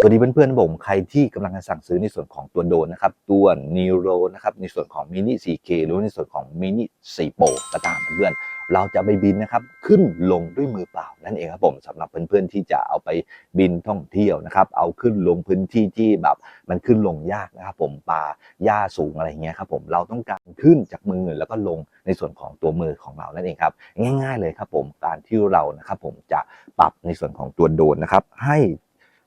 สวัสดีเพื่อนๆผมใครที่กำลังสั่งซื้อในส่วนของตัวโดรนนะครับ ตัว n e r o นะครับในส่วนของ Mini 4K หรือในส่วนของ Mini 4 Pro ก็ตามเพื่อนๆเราจะไปบินนะครับขึ้นลงด้วยมือเปล่านั่นเองครับผมสำหรับเพื่อนๆที่จะเอาไปบินท่องเที่ยวนะครับ เอาขึ้นลงพื้นที่ที่แบบมันขึ้นลงยากนะครับ ผมป่าหญ้าสูงอะไรเงี้ยครับผมเราต้องการขึ้นจากมือแล้วก็ลงในส่วนของตัวมือของเรานั่นเองครับ ง่าย ๆ เลยครับผมการที่เรานะครับผมจะปรับในส่วนของตัวโดรนนะครับ ให้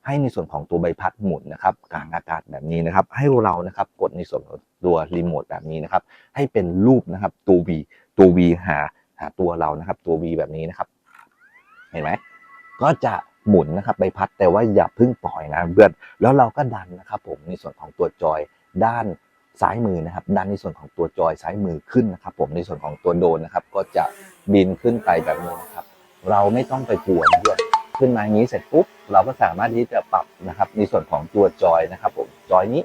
ให้ในส่วนของตัวใบพัดหมุนนะครับกลางอากาศแบบนี้นะครับ ให้เรานะครับกดในส่วนของตัวรีโมทแบบนี้นะครับ ให้เป็นรูปนะครับตัว V ตัว V หาหาตัวเรานะครับ ตัว V แบบนี้นะครับ เห็นไหมก็จะหมุนนะครับใบพัดแต่ว่าอย่าเพึ่งปล่อยนะเพื่อนแล้วเราก็ดันนะครับ ผมในส่วนของตัวจอยด้านซ้ายมือนะครับ ดันในส่วนของตัวจอยซ้ายมือขึ้นนะครับ ผมในส่วนของตัวโดนนะครับ ก็จะบินขึ้นไปแบบนี้นะครับ เราไม่ต้องไปกลัวนเพื่อน ขึ้นมาอย่างนี้เสร็จปุ๊บเราก็สามารถที่จะปรับนะครับ ในส่วนของตัวจอยนะครับผมจอยนี้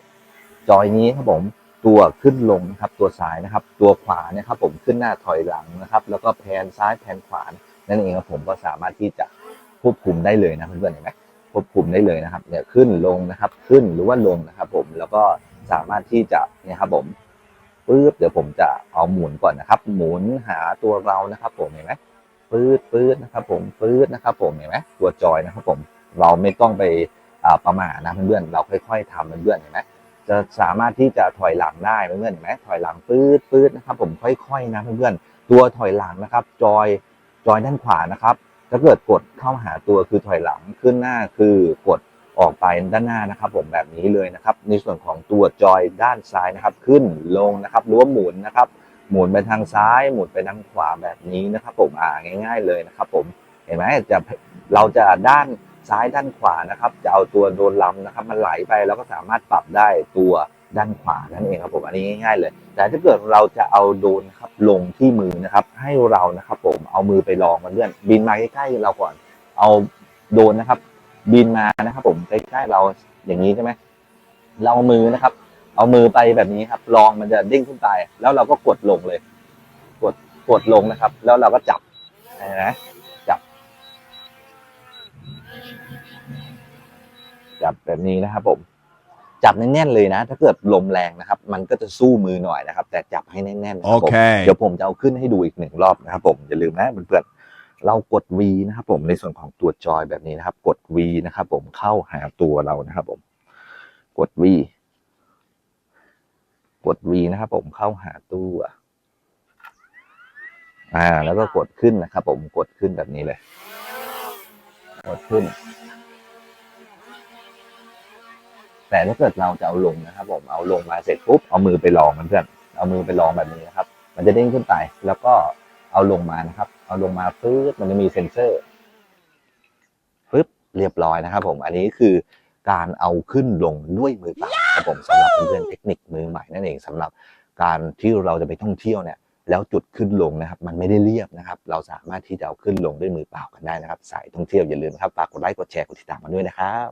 จอยนี้ครับผมตัวขึ้นลงนะครับ ตัวซ้ายนะครับ ตัวขวาเนี่ยครับผมขึ้นหน้าถอยหลังนะครับ แล้วก็แพนซ้ายแพนขวานั่นเองครับผมก็สามารถที่จะควบคุมได้เลยนะเพื่อนๆเห็นไหมควบคุมได้เลยนะครับเนี่ยขึ้นลงนะครับ ขึ้นหรือว่าลงนะครับผมแล้วก็สามารถที่จะเนี่ยครับผมปึ๊บเดี๋ยวผมจะเอาหมุนก่อนนะครับ หมุนหาตัวเรานะครับ ผมเห็นไหม ปื๊ดปื๊ดนะครับผมปื๊ดนะครับผมเห็นไหมตัวจอยนะครับผมเราไม่ต้องไปประมาทนะเพื่อนๆเราค่อย ๆทำเพื่อนๆเห็นไหมจะสามารถที่จะถอยหลังได้เพื่อนๆเห็นไหมถอยหลังปื๊ดปื๊ดนะครับผมค่อยๆนะเพื่อนๆตัวถอยหลังนะครับ จอยจอยด้านขวานะครับถ้าเกิดกดเข้าหาตัวคือถอยหลังขึ้นหน้าคือกดออกไปด้านหน้านะครับ ผมแบบนี้เลยนะครับ ในส่วนของตัวจอยด้านซ้ายนะครับ ขึ้นลงนะครับหรือว่าหมุนนะครับ หมุนไปทางซ้าย หมุนไปทางขวาแบบนี้นะครับ ผมอ่าง่าย ๆ เลยนะครับ ผมเห็นไหมจะเราจะด้านซ้ายด้านขวานะครับ จะเอาตัวโดนลำนะครับ มันไหลไปเราก็สามารถปรับได้ตัวด้านขวานั่นเองครับผมอันนี้ง่าย ๆ เลย แต่ถ้าเกิดเราจะเอาโดนครับลงที่มือนะครับ ให้เรานะครับผมเอามือไปลองมันเลื่อนบินมาใกล้ๆเราก่อน เอาโดนนะครับ บินมานะครับ ผมใกล้ๆเราอย่างนี้ใช่ไหมเราเอามือนะครับ เอามือไปแบบนี้ครับลองมันจะเด้งขึ้นไป แล้วเราก็กดลงเลย กดกดลงนะครับ แล้วเราก็จับเห็นไหมจับ จับแบบนี้นะครับผมจับแน่นๆเลยนะ ถ้าเกิดลมแรงนะครับ มันก็จะสู้มือหน่อยนะครับ แต่จับให้แน่นๆนะครับผม Okay. เดี๋ยวผมจะเอาขึ้นให้ดูอีกหนึ่งรอบนะครับ ผมอย่าลืมนะเพื่อนๆเรากด V นะครับ ผมในส่วนของตัวจอยแบบนี้นะครับ กด V นะครับ ผมเข้าหาตัวเรานะครับ ผม กด V กด V นะครับผมเข้าหาตัวอ่า แล้วก็กดขึ้นนะครับผมกดขึ้นแบบนี้เลย กดขึ้น แต่ถ้าเกิดเราจะเอาลงนะครับผมเอาลงมาเสร็จปุ๊บเอามือไปลองมันเพื่อนเอามือไปลองแบบนี้นะครับ มันจะเด้งขึ้นไป แล้วก็เอาลงมานะครับ เอาลงมาปึ๊บมันจะมีเซ็นเซอร์ปึ๊บเรียบร้อยนะครับ ผม อันนี้คือการเอาขึ้นลงด้วยมือเปล่า ครับผมสำหรับเพื่อนเทคนิคมือใหม่นั่นเองสำหรับการที่เราจะไปท่องเที่ยวเนี่ยแล้วจุดขึ้นลงนะครับ มันไม่ได้เรียบนะครับ เราสามารถที่จะเอาขึ้นลงด้วยมือเปล่ากันได้นะครับ สายท่องเที่ยวอย่าลืมนะครับฝากกดไลค์กดแชร์กดติดตามมาด้วยนะครับ